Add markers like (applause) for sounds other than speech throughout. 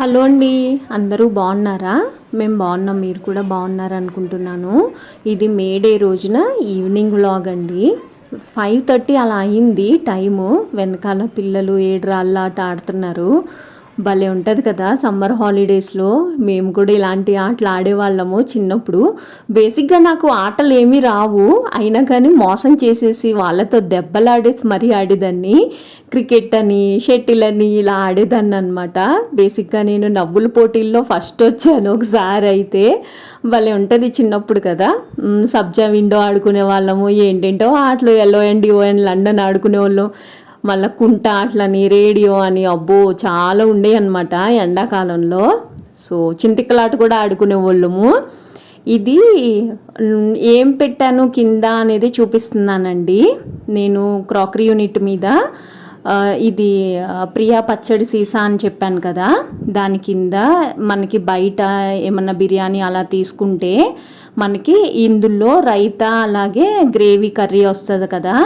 Hello అండి అందరూ బాగున్నారా? మేము బాగున్నాం మీరు కూడా బాగున్నారు అనుకుంటున్నాను ఇది మే డే రోజున ఈవినింగ్ వ్లాగ్ అండి. ఫైవ్ థర్టీ అలా అయింది టైము. వెనకాల పిల్లలు ఏడు రాళ్ళ ఆట ఆడుతున్నారు. భలే ఉంటుంది కదా సమ్మర్ హాలిడేస్లో. మేము కూడా ఇలాంటి ఆటలు ఆడేవాళ్ళము చిన్నప్పుడు. బేసిక్గా నాకు ఆటలు ఏమీ రావు. అయినా కానీ మోసం చేసేసి వాళ్ళతో దెబ్బలాడేసి మరీ ఆడేదాన్ని. క్రికెట్ అని షటిల్ అని ఇలా ఆడేదాన్ని అనమాట బేసిక్గా నేను నవ్వుల పోటీల్లో ఫస్ట్ వచ్చాను ఒకసారి అయితే. భలే ఉంటుంది చిన్నప్పుడు కదా. సబ్జా విండో ఆడుకునే వాళ్ళము ఏంటేంటో ఆటలు ఎల్లో అండ్ యో లండన్ ఆడుకునే వాళ్ళం మళ్ళీ కుంట ఆటలని రేడియో అని అబ్బో చాలా ఉండే అనమాట ఎండాకాలంలో. సో చింతికలాట కూడా ఆడుకునే వాళ్ళము. ఇది ఏం పెట్టాను కింద అనేది చూపిస్తున్నానండి. నేను క్రాకరీ యూనిట్ మీద ఇది ప్రియా పచ్చడి సీసా అని చెప్పాను కదా. దాని కింద మనకి బయట ఏమన్నా బిర్యానీ అలా తీసుకుంటే మనకి ఇందులో రైతా అలాగే గ్రేవీ కర్రీ వస్తుంది కదా.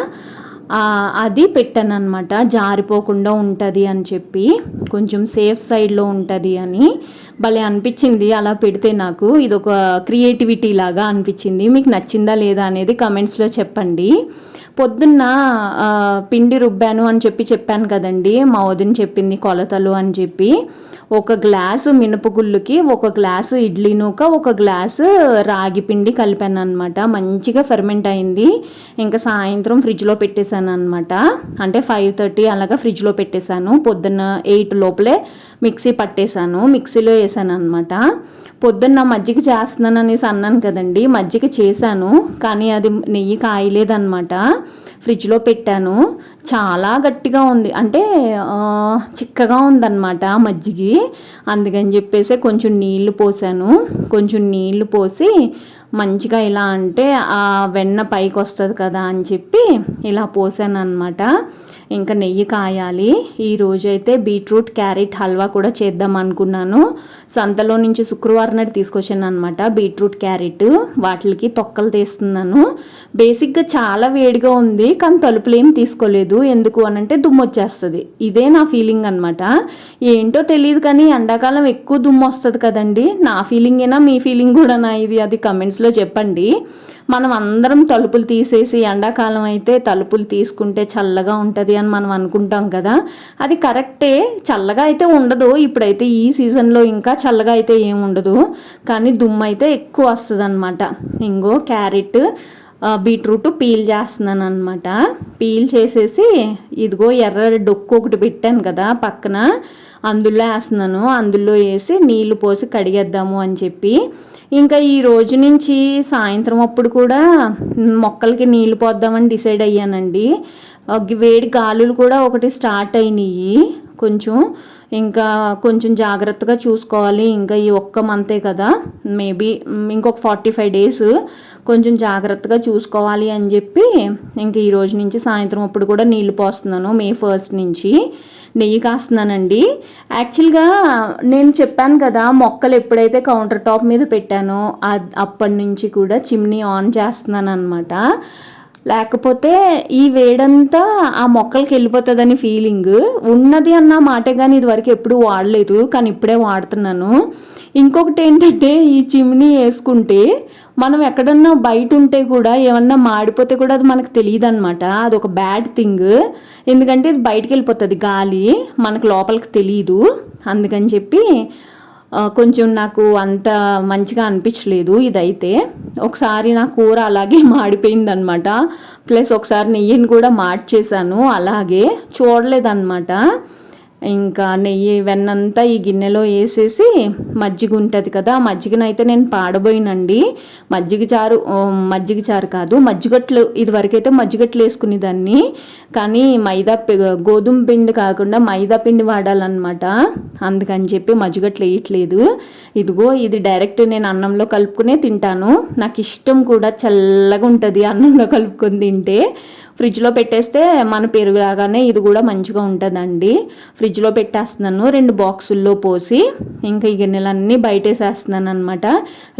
అది పెట్టాను అనమాట జారిపోకుండా ఉంటుంది అని చెప్పి. కొంచెం సేఫ్ సైడ్లో ఉంటుంది అని. భలే అనిపించింది అలా పెడితే నాకు. ఇది ఒక క్రియేటివిటీ లాగా అనిపించింది. మీకు నచ్చిందా లేదా అనేది కమెంట్స్లో చెప్పండి. పొద్దున్న పిండి రుబ్బాను అని చెప్పి చెప్పాను కదండి. మా వదిన చెప్పింది కొలతలు అని చెప్పి. ఒక గ్లాసు మినపగుళ్ళుకి ఒక గ్లాసు ఇడ్లీ నూక ఒక గ్లాసు రాగి పిండి కలిపాను అనమాట మంచిగా ఫెర్మెంట్ అయింది. ఇంకా సాయంత్రం ఫ్రిడ్జ్లో పెట్టేశాను అనమాట అంటే ఫైవ్ థర్టీ అలాగా ఫ్రిడ్జ్లో పెట్టేశాను. పొద్దున్న ఎయిట్ లోపలే మిక్సీ పట్టేశాను. మిక్సీలో వేసాను అనమాట పొద్దున్న మజ్జిగ చేస్తున్నాను అనేసి అన్నాను కదండి. మజ్జిగ చేశాను. కానీ అది నెయ్యి కాయలేదన్నమాట. ఫ్రిడ్జ్లో పెట్టాను. చాలా గట్టిగా ఉంది. అంటే చిక్కగా ఉందన్నమాట మజ్జిగి. అందుకని చెప్పేసి కొంచెం నీళ్ళు పోసాను. కొంచెం నీళ్ళు పోసి మంచిగా ఇలా అంటే ఆ వెన్న పైకి వస్తుంది కదా అని చెప్పి ఇలా పోసాను అనమాట ఇంకా నెయ్యి కాయాలి. ఈరోజు అయితే బీట్రూట్ క్యారెట్ హల్వా కూడా చేద్దాం అనుకున్నాను. సంతలో నుంచి శుక్రవారం నాడు తీసుకొచ్చాను అనమాట బీట్రూట్ క్యారెట్. వాటికి తొక్కలు తీస్తున్నాను. బేసిక్గా చాలా వేడిగా ఉంది కానీ తలుపులు ఏం తీసుకోలేదు. ఎందుకు అని అంటే దుమ్ము వచ్చేస్తుంది ఇదే నా ఫీలింగ్ అనమాట ఏంటో తెలియదు కానీ ఎండాకాలం ఎక్కువ దుమ్ము వస్తుంది కదండి. నా ఫీలింగ్ ఏనా మీ ఫీలింగ్ కూడా నా ఇది? అది కమెంట్స్లో చెప్పండి. మనం అందరం తలుపులు తీసేసి ఎండాకాలం అయితే తలుపులు తీసుకుంటే చల్లగా ఉంటుంది అని మనం అనుకుంటాం కదా. అది కరెక్టే చల్లగా అయితే ఉండదు. ఇప్పుడైతే ఈ సీజన్లో ఇంకా చల్లగా అయితే ఏముండదు ఉండదు. కానీ దుమ్ము అయితే ఎక్కువ వస్తుంది అనమాట ఇంగో క్యారెట్. బీట్రూట్ పీల్ చేస్తున్నాను అనమాట పీల్ చేసేసి ఇదిగో ఎర్ర డొక్కు ఒకటి పెట్టాను కదా పక్కన. అందులో వేస్తున్నాను. అందులో వేసి నీళ్ళు పోసి కడిగేద్దాము అని చెప్పి. ఇంకా ఈ రోజు నుంచి సాయంత్రం అప్పుడు కూడా మొక్కలకి నీళ్ళు పోద్దామని డిసైడ్ అయ్యానండి. వేడి గాలులు కూడా ఒకటి స్టార్ట్ అయినాయి కొంచెం ఇంకా కొంచెం జాగ్రత్తగా చూసుకోవాలి. ఇంకా ఈ ఒక్క మంతే కదా. మేబీ ఇంకొక ఫార్టీ ఫైవ్ డేస్ కొంచెం జాగ్రత్తగా చూసుకోవాలి అని చెప్పి ఇంక ఈ రోజు నుంచి సాయంత్రం అప్పుడు కూడా నీళ్ళు పోస్తున్నాను. మే ఫస్ట్ నుంచి నెయ్యి కాస్తున్నానండి. యాక్చువల్గా నేను చెప్పాను కదా మొక్కలు ఎప్పుడైతే కౌంటర్ టాప్ మీద పెట్టానో అప్పటి నుంచి కూడా చిమ్నీ ఆన్ చేస్తున్నాను అనమాట లేకపోతే ఈ వేడంతా ఆ మొక్కలకి వెళ్ళిపోతుందని ఫీలింగ్ ఉన్నది అన్న మాటే కానీ ఇదివరకు ఎప్పుడు వాడలేదు కానీ ఇప్పుడే వాడుతున్నాను. ఇంకొకటి ఏంటంటే ఈ చిమ్నీ వేసుకుంటే మనం ఎక్కడన్నా బయట ఉంటే కూడా ఏమన్నా మాడిపోతే కూడా అది మనకు తెలియదు అనమాట అది ఒక బ్యాడ్ థింగ్ ఎందుకంటే ఇది బయటకు వెళ్ళిపోతుంది గాలి మనకు లోపలికి తెలియదు అందుకని చెప్పి కొంచెం నాకు అంత మంచిగా అనిపించలేదు ఇదైతే. ఒకసారి నా కూర అలాగే (laughs) మాడిపోయిందనమాట ప్లస్ ఒకసారి నెయ్యిని కూడా మార్చేశాను. అలాగే చూడలేదన్నమాట. ఇంకా నెయ్యి వెన్నంతా ఈ గిన్నెలో వేసేసి మజ్జిగ ఉంటుంది కదా ఆ మజ్జిగనైతే నేను పాడబోయినండి. మజ్జిగ చారు మజ్జిగ చారు కాదు మజ్జిగట్లు ఇదివరకైతే మజ్జిగట్లు వేసుకునేదాన్ని. కానీ మైదా పి- గోధుమ పిండి కాకుండా మైదా పిండి వాడాలన్నమాట. అందుకని చెప్పి మజ్జిగట్లు వేయట్లేదు. ఇదిగో ఇది డైరెక్ట్ నేను అన్నంలో కలుపుకునే తింటాను. నాకు ఇష్టం కూడా చల్లగా ఉంటుంది అన్నంలో కలుపుకొని తింటే. ఫ్రిడ్జ్లో పెట్టేస్తే మన పెరుగు లాగానే ఇది కూడా మంచిగా ఉంటుందండి. ఫ్రిడ్జ్ ఫ్రిడ్జ్లో పెట్టేస్తున్నాను. రెండు బాక్సుల్లో పోసి ఇంకా ఈ గిన్నెలన్నీ బయటేసేస్తున్నాను అనమాట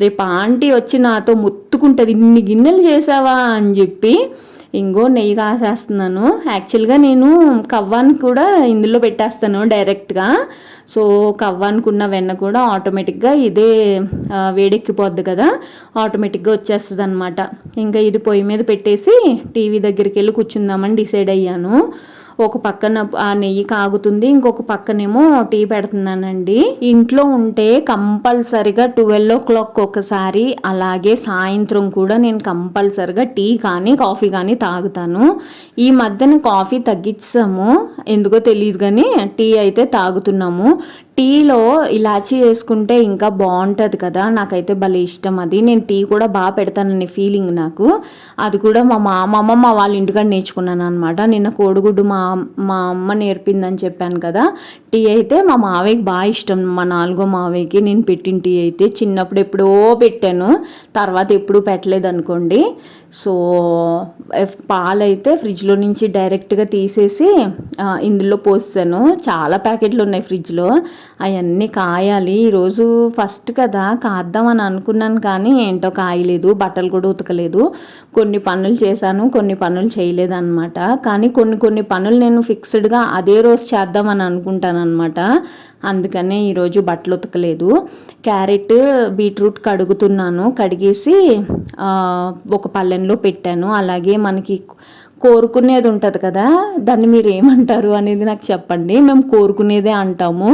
రేపు ఆంటీ వచ్చి నాతో ముత్తుకుంటుంది ఇన్ని గిన్నెలు చేసావా? అని చెప్పి ఇంకో నెయ్యి కాసేస్తున్నాను. యాక్చువల్గా నేను కవ్వాన్ని కూడా ఇందులో పెట్టేస్తాను డైరెక్ట్గా. సో కవ్వానికి ఉన్న వెన్న కూడా ఆటోమేటిక్గా ఇదే వేడెక్కిపోద్ది కదా ఆటోమేటిక్గా వచ్చేస్తుంది అనమాట ఇంకా ఇది పొయ్యి మీద పెట్టేసి టీవీ దగ్గరికి వెళ్ళి కూర్చుందామని డిసైడ్ అయ్యాను. ఒక పక్కన ఆ నెయ్యి కాగుతుంది ఇంకొక పక్కనేమో టీ పెడుతున్నానండి. ఇంట్లో ఉంటే కంపల్సరిగా ట్వెల్వ్ ఓ క్లాక్ ఒకసారి అలాగే సాయంత్రం కూడా నేను కంపల్సరిగా టీ కానీ కాఫీ కానీ తాగుతాను. ఈ మధ్యన కాఫీ తగ్గించాము. ఎందుకో తెలియదు కానీ టీ అయితే తాగుతున్నాము. టీలో ఇలాచీ వేసుకుంటే ఇంకా బాగుంటుంది కదా నాకైతే భలే ఇష్టం అది. నేను టీ కూడా బాగా పెడతాననే ఫీలింగ్ నాకు. అది కూడా మా మా అమ్మమ్మ వాళ్ళ ఇంటికాడ నేర్చుకున్నాను అనమాట నిన్న కోడిగుడ్డు మా మా అమ్మ నేర్పిందని చెప్పాను కదా టీ అయితే మా మావయ్యకి బాగా ఇష్టం. మా నాలుగో మావయ్యకి నేను పెట్టిన టీ అయితే చిన్నప్పుడు ఎప్పుడో పెట్టాను తర్వాత ఎప్పుడూ పెట్టలేదు అనుకోండి. సో పాలైతే ఫ్రిడ్జ్లో నుంచి డైరెక్ట్గా తీసేసి ఇందులో పోస్తాను. చాలా ప్యాకెట్లు ఉన్నాయి ఫ్రిడ్జ్లో. అవన్నీ కాయాలి. ఈరోజు ఫస్ట్ కదా కాద్దామని అనుకున్నాను కానీ ఏంటో కాయలేదు బట్టలు కూడా ఉతకలేదు. కొన్ని పనులు చేశాను కొన్ని పనులు చేయలేదు అనమాట కానీ కొన్ని కొన్ని పనులు నేను ఫిక్స్డ్గా అదే రోజు చేద్దామని అనుకుంటాను అనమాట అందుకనే ఈరోజు బట్టలు ఉతకలేదు. Carrot beetroot కడుగుతున్నాను. కడిగేసి ఒక పల్లెంలో పెట్టాను. అలాగే మనకి కోరుకునేది ఉంటుంది కదా దాన్ని మీరు ఏమంటారు అనేది నాకు చెప్పండి. మేము కోరుకునేదే అంటాము.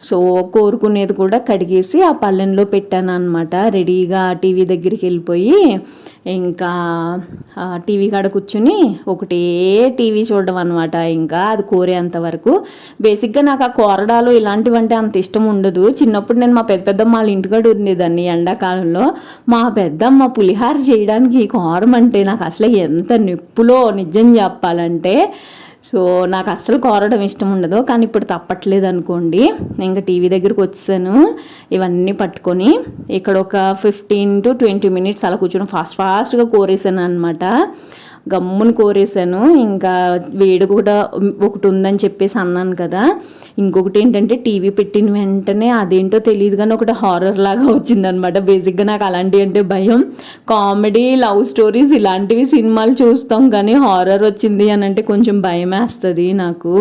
సో కోరుకునేది కూడా కడిగేసి ఆ పల్లెంలో పెట్టాను అనమాట రెడీగా టీవీ దగ్గరికి వెళ్ళిపోయి ఇంకా టీవీ కాడ కూర్చుని ఒకటే టీవీ చూడడం అనమాట ఇంకా అది కోరేంత వరకు. బేసిక్గా నాకు ఆ కోరడాలు ఇలాంటివంటే అంత ఇష్టం ఉండదు. చిన్నప్పుడు నేను మా పెద్ద పెద్దమ్మ వాళ్ళ ఇంటికాడ ఉండేదాన్ని ఎండాకాలంలో. మా పెద్దమ్మ పులిహార చేయడానికి కోరం అంటే నాకు అసలు ఎంత నొప్పులో నిజం చెప్పాలంటే సో నాకు అస్సలు కోరడం ఇష్టం ఉండదు కానీ ఇప్పుడు తప్పట్లేదు అనుకోండి ఇంకా టీవీ దగ్గరికి వచ్చాను ఇవన్నీ పట్టుకొని ఇక్కడ ఒక ఫిఫ్టీన్ టు ట్వంటీ మినిట్స్ అలా కూర్చొని ఫాస్ట్ ఫాస్ట్గా కోరేసాను అనమాట గమ్మును కోరేసాను ఇంకా వేడి కూడా ఒకటి ఉందని చెప్పేసి అన్నాను కదా. ఇంకొకటి ఏంటంటే టీవీ పెట్టిన వెంటనే అదేంటో తెలియదు కానీ ఒకటి హారర్ లాగా వచ్చిందనమాట బేసిక్గా నాకు అలాంటివి అంటే భయం. కామెడీ లవ్ స్టోరీస్ ఇలాంటివి సినిమాలు చూస్తాం కానీ హారర్ వచ్చింది అని అంటే కొంచెం భయం వేస్తుంది నాకు.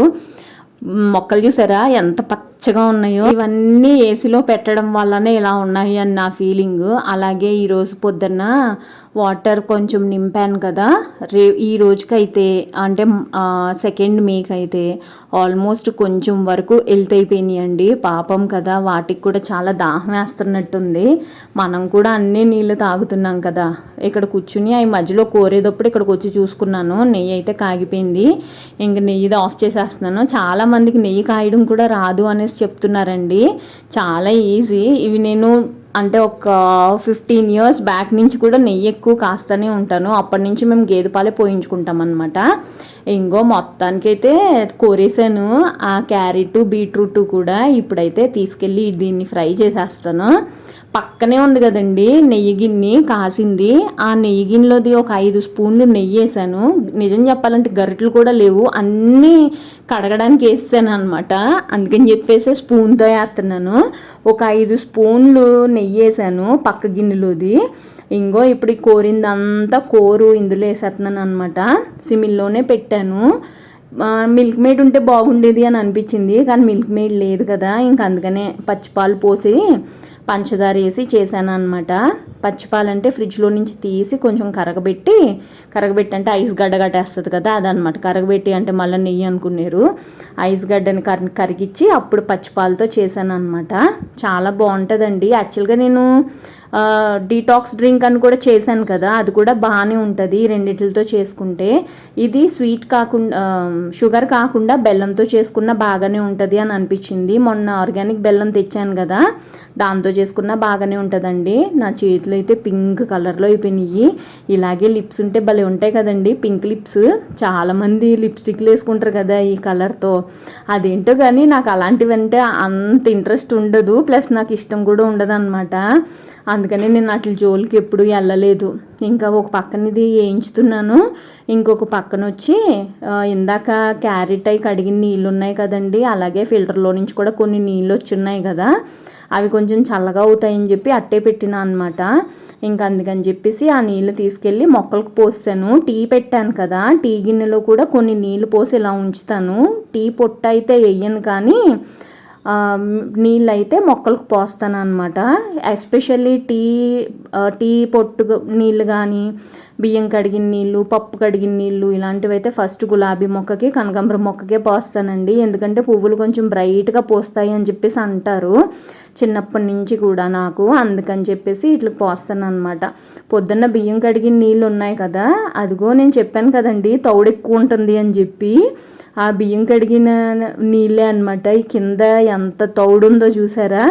మొక్కలు చూసారా? ఎంత పచ్చగా ఉన్నాయో ఇవన్నీ ఏసీలో పెట్టడం వల్లనే ఇలా ఉన్నాయి అని నా ఫీలింగ్. అలాగే ఈరోజు పొద్దున్న వాటర్ కొంచెం నింపాను కదా. రే ఈ రోజుకైతే అంటే సెకండ్ మేక్ అయితే ఆల్మోస్ట్ కొంచెం వరకు హెల్త్ అయిపోయినాయండి. పాపం కదా వాటికి కూడా చాలా దాహం వేస్తున్నట్టుంది. మనం కూడా అన్ని నీళ్ళు తాగుతున్నాం కదా. ఇక్కడ కూర్చుని అవి మధ్యలో కోరేటప్పుడు ఇక్కడికి వచ్చి చూసుకున్నాను. నెయ్యి అయితే కాగిపోయింది. ఇంక నెయ్యి ఆఫ్ చేసేస్తున్నాను. చాలా మందికి నెయ్యి కాయడం కూడా రాదు అనే అనేసి చెప్తున్నారండి. చాలా ఈజీ ఇవి నేను అంటే ఒక ఫిఫ్టీన్ ఇయర్స్ బ్యాక్ నుంచి కూడా నెయ్యి ఎక్కువ కాస్తూనే ఉంటాను. అప్పటి నుంచి మేము గేదె పాలే పోయించుకుంటాం అనమాట ఇంకో మొత్తానికైతే కోరేసాను ఆ క్యారెట్ బీట్రూట్ కూడా ఇప్పుడైతే తీసుకెళ్ళి దీన్ని ఫ్రై చేసేస్తాను. పక్కనే ఉంది కదండి నెయ్యి గిన్నె కాసింది. ఆ నెయ్యి గిన్నెలోది ఒక ఐదు స్పూన్లు నెయ్యి వేసాను. నిజం చెప్పాలంటే గరిటెలు కూడా లేవు. అన్నీ కడగడానికి వేసాను అనమాట అందుకని చెప్పేసి స్పూన్తో వేస్తున్నాను. ఒక ఐదు స్పూన్లు నెయ్యి వేసాను పక్క గిన్నెలోది. ఇంకో ఇప్పుడు కోరిందంతా కోరు ఇందులో వేసేస్తున్నాను అనమాట సిమిల్లోనే పెట్టాను. మిల్క్ మేడ్ ఉంటే బాగుండేది అని అనిపించింది కానీ మిల్క్ మేడ్ లేదు కదా ఇంక అందుకనే పచ్చిపాలు పోసి పంచదార వేసి చేశాను అనమాట పచ్చిపాలు అంటే ఫ్రిడ్జ్లో నుంచి తీసి కొంచెం కరగబెట్టి కరగబెట్టి అంటే ఐస్ గడ్డ కట్టేస్తుంది కదా అదనమాట కరగబెట్టి అంటే మళ్ళీ నెయ్యి అనుకున్నారు. ఐస్ గడ్డని కర కరిగిచ్చి అప్పుడు పచ్చిపాలతో చేశాను అనమాట చాలా బాగుంటుందండి. యాక్చువల్గా నేను డీటాక్స్ డ్రింక్ అని కూడా చేశాను కదా అది కూడా బాగానే ఉంటుంది ఈ రెండిట్లతో చేసుకుంటే. ఇది స్వీట్ కాకుండా షుగర్ కాకుండా బెల్లంతో చేసుకున్న బాగానే ఉంటుంది అని అనిపించింది. మొన్న ఆర్గానిక్ బెల్లం తెచ్చాను కదా దాంతో చేసుకున్న బాగానే ఉంటుందండి. నా చేతులు అయితే పింక్ కలర్లో అయిపోయినాయి. ఇలాగే లిప్స్ ఉంటే భలే ఉంటాయి కదండి పింక్ లిప్స్. చాలామంది లిప్స్టిక్లు వేసుకుంటారు కదా ఈ కలర్తో అదేంటో కానీ నాకు అలాంటివి అంటే అంత ఇంట్రెస్ట్ ఉండదు. ప్లస్ నాకు ఇష్టం కూడా ఉండదు అనమాట అందుకని నేను అట్ల జోలికి ఎప్పుడు వెళ్ళలేదు. ఇంకా ఒక పక్కన ఇది వేయించుతున్నాను ఇంకొక పక్కన వచ్చి ఇందాక క్యారెట్ అయి కడిగిన నీళ్ళు ఉన్నాయి కదండి అలాగే ఫిల్టర్లో నుంచి కూడా కొన్ని నీళ్ళు వచ్చి ఉన్నాయి కదా అవి కొంచెం చల్లగా అవుతాయని చెప్పి అట్టే పెట్టినా అనమాట ఇంకా అందుకని చెప్పేసి ఆ నీళ్ళు తీసుకెళ్ళి మొక్కలకు పోస్తాను. టీ పెట్టాను కదా టీ గిన్నెలో కూడా కొన్ని నీళ్ళు పోసి ఇలా ఉంచుతాను. టీ పొట్ట అయితే వేయను కానీ నీళ్ళైతే నీళ్ళు అయితే మొక్కలకు పోస్తాను అనమాట ఎస్పెషల్లీ టీ టీ పొట్టు నీళ్ళు కానీ బియ్యం కడిగిన నీళ్ళు పప్పు కడిగిన నీళ్ళు ఇలాంటివి అయితే ఫస్ట్ గులాబీ మొక్కకి కనకాంబరం మొక్కకే పోస్తానండి. ఎందుకంటే పువ్వులు కొంచెం బ్రైట్గా పోస్తాయి అని చెప్పేసి అంటారు. చిన్నప్పటి నుంచి కూడా నాకు అందుకని చెప్పేసి ఇట్లా పోస్తాను అనమాట పొద్దున్న బియ్యం కడిగిన నీళ్ళు ఉన్నాయి కదా అదిగో నేను చెప్పాను కదండి తౌడు ఎక్కువ ఉంటుంది అని చెప్పి ఆ బియ్యం కడిగిన నీళ్ళే అనమాట ఈ కింద ఎంత తౌడు ఉందో చూసారా?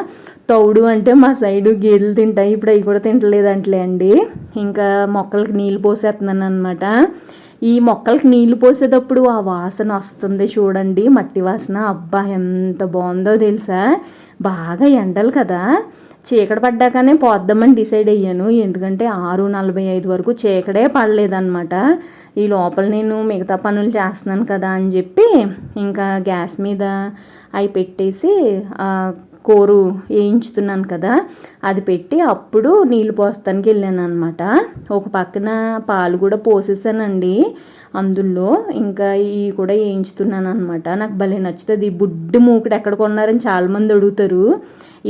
తౌడు అంటే మా సైడు గేదెలు తింటాయి. ఇప్పుడు అవి కూడా తింటలేదంటలే అండి. ఇంకా మొక్కలకి నీళ్ళు పోసేస్తున్నాను అనమాట ఈ మొక్కలకి నీళ్ళు పోసేటప్పుడు ఆ వాసన వస్తుంది చూడండి. మట్టి వాసన. అబ్బా ఎంత బాగుందో తెలుసా? బాగా ఎండలు కదా. చీకటి పడ్డాకనే పోద్దామని డిసైడ్ అయ్యాను. ఎందుకంటే ఆరు నలభై ఐదు వరకు చీకడే పడలేదన్నమాట. ఈ లోపల నేను మిగతా పనులు చేస్తున్నాను కదా అని చెప్పి ఇంకా గ్యాస్ మీద అవి పెట్టేసి కోరు వేయించుతున్నాను కదా అది పెట్టి అప్పుడు నీళ్ళు పోస్తానికి వెళ్ళాను అనమాట ఒక పక్కన పాలు కూడా పోసేసానండి అందులో. ఇంకా ఇవి కూడా వేయించుతున్నాను అనమాట నాకు భలే నచ్చుతుంది. ఈ బుడ్డి మూకుడు ఎక్కడ కొన్నారని చాలామంది అడుగుతారు.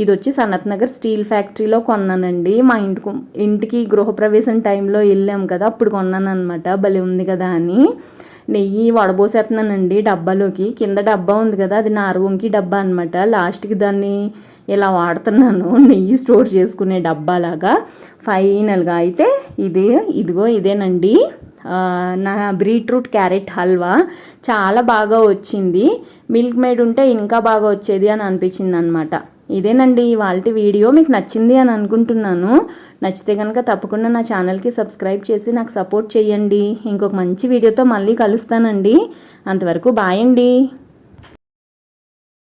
ఇది వచ్చి సనత్ నగర్ స్టీల్ ఫ్యాక్టరీలో కొన్నానండి. మా ఇంటికి ఇంటికి గృహప్రవేశం టైంలో వెళ్ళాం కదా అప్పుడు కొన్నాను అనమాట భలే ఉంది కదా అని. నెయ్యి వడబోసేస్తున్నానండి డబ్బాలోకి. కింద డబ్బా ఉంది కదా అది నారవంకి డబ్బా అనమాట లాస్ట్కి దాన్ని ఇలా వాడుతున్నాను నెయ్యి స్టోర్ చేసుకునే డబ్బాలాగా. ఫైనల్గా అయితే ఇది ఇదిగో ఇదేనండి. నా బీట్రూట్ క్యారెట్ హల్వా. చాలా బాగా వచ్చింది. మిల్క్ మేడ్ ఉంటే ఇంకా బాగా వచ్చేది అని అనిపించింది అనమాట ఇదేనండి వాళ్ళ వీడియో. మీకు నచ్చింది అని అనుకుంటున్నాను. నచ్చితే కనుక తప్పకుండా నా ఛానల్కి సబ్స్క్రైబ్ చేసి నాకు సపోర్ట్ చేయండి. ఇంకొక మంచి వీడియోతో మళ్ళీ కలుస్తానండి. అంతవరకు బాయ్ అండి.